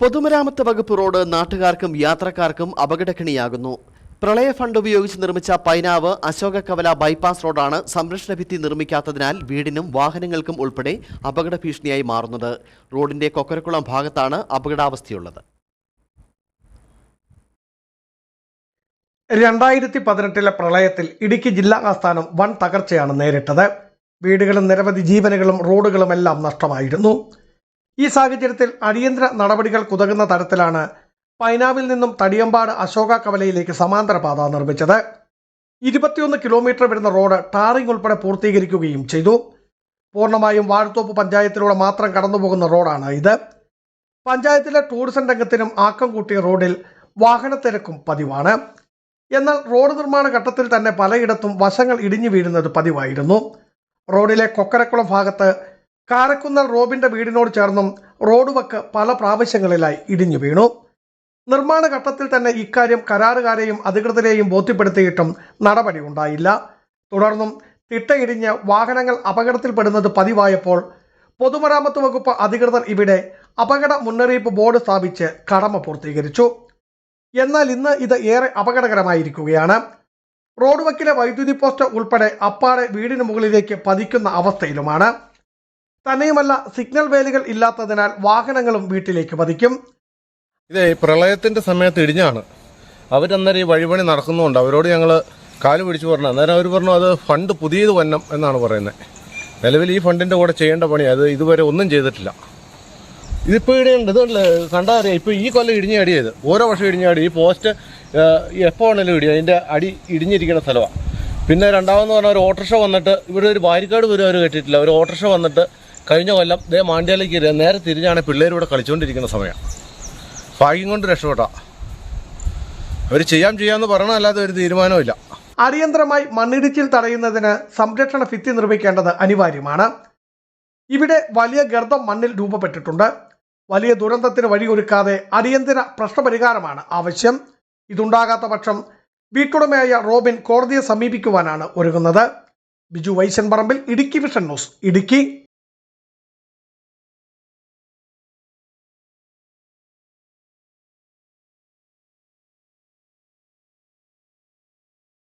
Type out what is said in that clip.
പൊതുമരാമത്ത് വകുപ്പ് റോഡ് നാട്ടുകാർക്കും യാത്രക്കാർക്കും അപകടക്കിണിയാകുന്നു. പ്രളയ ഫണ്ട് ഉപയോഗിച്ച് നിർമ്മിച്ച പൈനാവ് അശോക കവല ബൈപ്പാസ് റോഡാണ് സംരക്ഷണ ഭിത്തി നിർമ്മിക്കാത്തതിനാൽ വീടിനും വാഹനങ്ങൾക്കും ഉൾപ്പെടെ അപകട ഭീഷണിയായി മാറുന്നത്. റോഡിന്റെ കൊക്കരക്കുളം ഭാഗത്താണ് അപകടാവസ്ഥയുള്ളത്. രണ്ടായിരത്തി പതിനെട്ടിലെ പ്രളയത്തിൽ ഇടുക്കി ജില്ലാ ആസ്ഥാനം വൻ തകർച്ചയാണ് നേരിട്ടത്. വീടുകളും നിരവധി ജീവനുകളും റോഡുകളും എല്ലാം നഷ്ടമായിരുന്നു. ഈ സാഹചര്യത്തിൽ അടിയന്തര നടപടികൾക്കുതകുന്ന തരത്തിലാണ് പൈനാവിൽ നിന്നും തടിയമ്പാട് അശോക കവലയിലേക്ക് സമാന്തര പാത നിർമ്മിച്ചത്. ഇരുപത്തിയൊന്ന് കിലോമീറ്റർ വരുന്ന റോഡ് ടാറിംഗ് ഉൾപ്പെടെ പൂർത്തീകരിക്കുകയും ചെയ്തു. പൂർണമായും വാഴത്തോപ്പ് പഞ്ചായത്തിലൂടെ മാത്രം കടന്നുപോകുന്ന റോഡാണ് ഇത്. പഞ്ചായത്തിലെ ടൂറിസം രംഗത്തിനും ആക്കം കൂട്ടിയ റോഡിൽ വാഹനത്തിരക്കും പതിവാണ്. എന്നാൽ റോഡ് നിർമ്മാണ ഘട്ടത്തിൽ തന്നെ പലയിടത്തും വശങ്ങൾ ഇടിഞ്ഞു വീഴുന്നത് പതിവായിരുന്നു. റോഡിലെ കൊക്കരക്കുളം ഭാഗത്ത് കാരക്കുന്നൽ റോബിന്റെ വീടിനോട് ചേർന്നും റോഡ് വക്ക് പല പ്രാവശ്യങ്ങളിലായി ഇടിഞ്ഞു വീണു. നിർമ്മാണ ഘട്ടത്തിൽ തന്നെ ഇക്കാര്യം കരാറുകാരെയും അധികൃതരെയും ബോധ്യപ്പെടുത്തിയിട്ടും നടപടി ഉണ്ടായില്ല. തുടർന്നും തിട്ടയിടിഞ്ഞ് വാഹനങ്ങൾ അപകടത്തിൽപ്പെടുന്നത് പതിവായപ്പോൾ പൊതുമരാമത്ത് വകുപ്പ് അധികൃതർ ഇവിടെ അപകട മുന്നറിയിപ്പ് ബോർഡ് സ്ഥാപിച്ച് കടമ പൂർത്തീകരിച്ചു. എന്നാൽ ഇന്ന് ഇത് ഏറെ അപകടകരമായിരിക്കുകയാണ്. റോഡ് വക്കിലെ വൈദ്യുതി പോസ്റ്റ് ഉൾപ്പെടെ അപ്പാടെ വീടിന് മുകളിലേക്ക് പതിക്കുന്ന അവസ്ഥയിലുമാണ്. തന്നെയുമല്ല സിഗ്നൽ വേലികൾ ഇല്ലാത്തതിനാൽ വാഹനങ്ങളും വീട്ടിലേക്ക് പതിക്കും. ഇതേ പ്രളയത്തിന്റെ സമയത്ത് ഇടിഞ്ഞാണ്. അവരന്നേരം ഈ വഴിപണി നടക്കുന്നുണ്ട്. അവരോട് ഞങ്ങൾ കാൽ പിടിച്ചു പറഞ്ഞു അന്നേരം അവർ പറഞ്ഞു അത് ഫണ്ട് പുതിയത് വന്നം എന്നാണ് പറയുന്നത് നിലവിൽ ഈ ഫണ്ടിന്റെ കൂടെ ചെയ്യേണ്ട പണി അത് ഇതുവരെ ഒന്നും ചെയ്തിട്ടില്ല. ഇതിപ്പോൾ ഇടിയുണ്ട്. ഇതുണ്ട് കണ്ടാ അറിയാം. ഇപ്പോൾ ഈ കൊല്ലം ഇടിഞ്ഞ അടിയത് ഓരോ വർഷം ഇടിഞ്ഞ അടി ഈ പോസ്റ്റ് എപ്പോൾ ആണെങ്കിലും ഇടി. അതിന്റെ അടി ഇടിഞ്ഞിരിക്കുന്ന സ്ഥലമാണ് പിന്നെ രണ്ടാമെന്ന് പറഞ്ഞാൽ ഒരു ഓട്ടോറിക്ഷ വന്നിട്ട് ഇവിടെ ഒരു ബാരിക്കാട് പോലും അവർ കെട്ടിയിട്ടില്ല. ഒരു ഓട്ടോറിക്ഷ വന്നിട്ട് കഴിഞ്ഞ കൊല്ലം ദേ മാണ്ഡ്യയിലേക്ക് ഇരു- നേരെ തിരിഞ്ഞാണ് പിള്ളേർ ഇവിടെ കളിച്ചുകൊണ്ടിരിക്കുന്ന സമയം. ഭാഗ്യം കൊണ്ട് രക്ഷപ്പെട്ട. അവർ ചെയ്യാം ചെയ്യാമെന്ന് പറഞ്ഞല്ലാതെ ഒരു തീരുമാനമില്ല അടിയന്തരമായി മണ്ണിടിച്ചിൽ തടയുന്നതിന് സംരക്ഷണ ഭിത്തി നിർമ്മിക്കേണ്ടത് അനിവാര്യമാണ്. ഇവിടെ വലിയ ഗർത്തം മണ്ണിൽ രൂപപ്പെട്ടിട്ടുണ്ട്. വലിയ ദുരന്തത്തിന് വഴിയൊരുക്കാതെ അടിയന്തര പ്രശ്നപരിഹാരമാണ് ആവശ്യം. ഇതുണ്ടാകാത്ത പക്ഷം വീട്ടുടമയായ റോബിൻ കോടതിയെ സമീപിക്കുവാനാണ് ഒരുങ്ങുന്നത്. Biju Vaishan Parambil Idukki vision news Idukki.